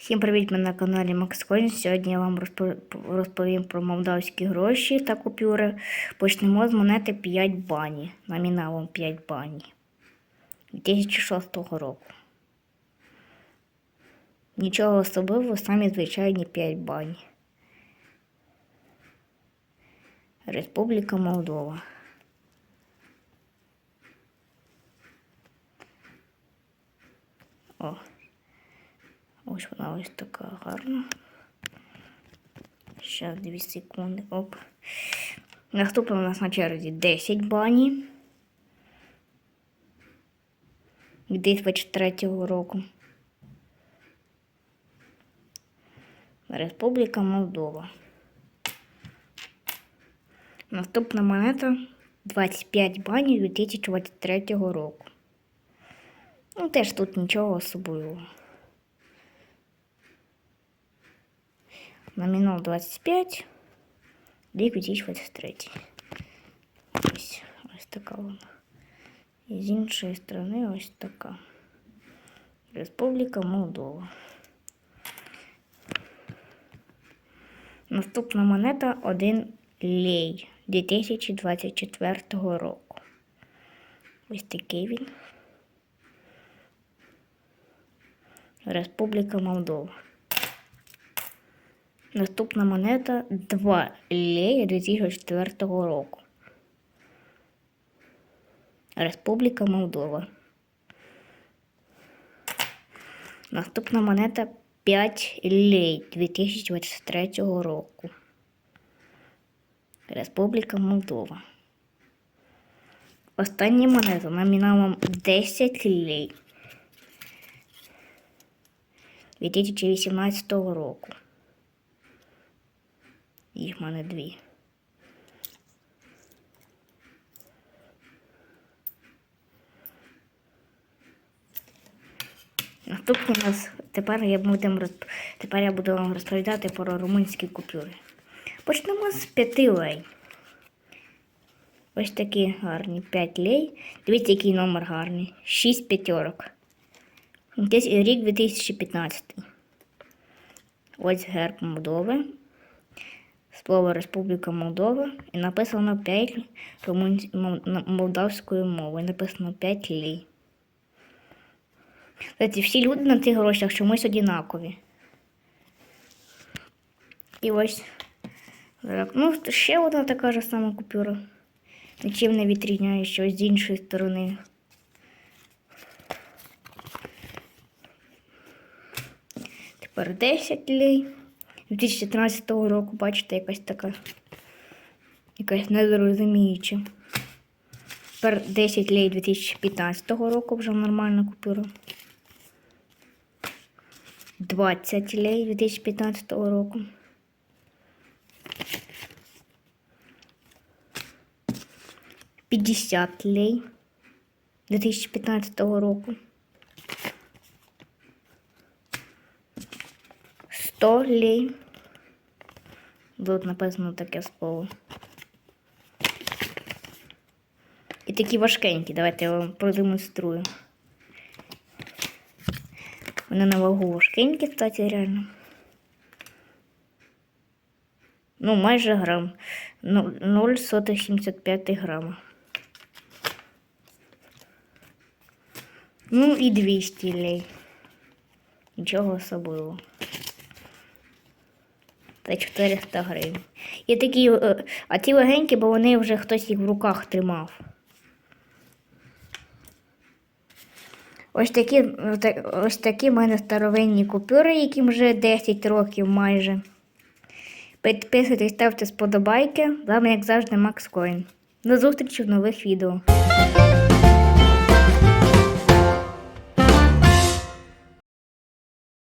Всім привіт, ми на каналі MaxCoin. Сьогодні я вам розповім про молдавські гроші та купюри. Почнемо з монети 5 бані. Номіналом 5 бані. 2006 року. Нічого особливого, самі звичайні 5 бані. Республіка Молдова. О. Ось вона ось така гарна. Ще 2 секунди. Оп. Наступна у нас на черзі 10 бані. 2023 року. Республіка Молдова. Наступна монета 25 банів 2023 року. Ну, теж тут нічого особливого. Номінал 25, рік 2023. Ось, ось така вона. І з іншої сторони ось така. Республіка Молдова. Наступна монета 1 лей 2024 року. Ось такий він. Республіка Молдова. Наступна монета 2 лея 2004 року. Республіка Молдова. Наступна монета 5 лей 2023 року. Республіка Молдова. Остання монета номіналом 10 лей 2018 року. Їх в мене дві. Наступний у нас тепер я будем тепер я буду вам розповідати про румунські купюри. Почнемо з 5 лей. Ось такі гарні 5 лей. Дивіться, який номер гарний. 6 п'ятерок. Десь рік 2015. Ось герб Молдови слово Республіка Молдова і написано 5 румун... мол- молдавською мовою. Написано 5 лій. Кстати, всі люди на цих грошах чомусь однакові. І ось. так, Ну, ще одна така ж сама купюра. Нічим не відрізняє щось з іншої сторони. Тепер 10 лей. 2014 року, бачите, якась така. Якась незрозуміюча. Тепер 10 лей 2015 року вже нормальна купюра. 20 лей 2015 року. П'ятдесят лей 2015 року. 100 лей. Тут написано таке слово. І такі важкенькі. Давайте я вам продемонструю. Вони на вагу важкенькі, кстати, реально. Ну, майже грам. Ну, 0,75 грама. Ну і 200 лей. Нічого особливого. Та 400 гривень. Є такі, е, а ці легенькі, бо вони вже хтось їх в руках тримав. Ось такі, ось такі в мене старовинні купюри, яким вже 10 років майже. Підписуйтесь, ставте сподобайки. З вами, як завжди, Макс Коін. До зустрічі в нових відео.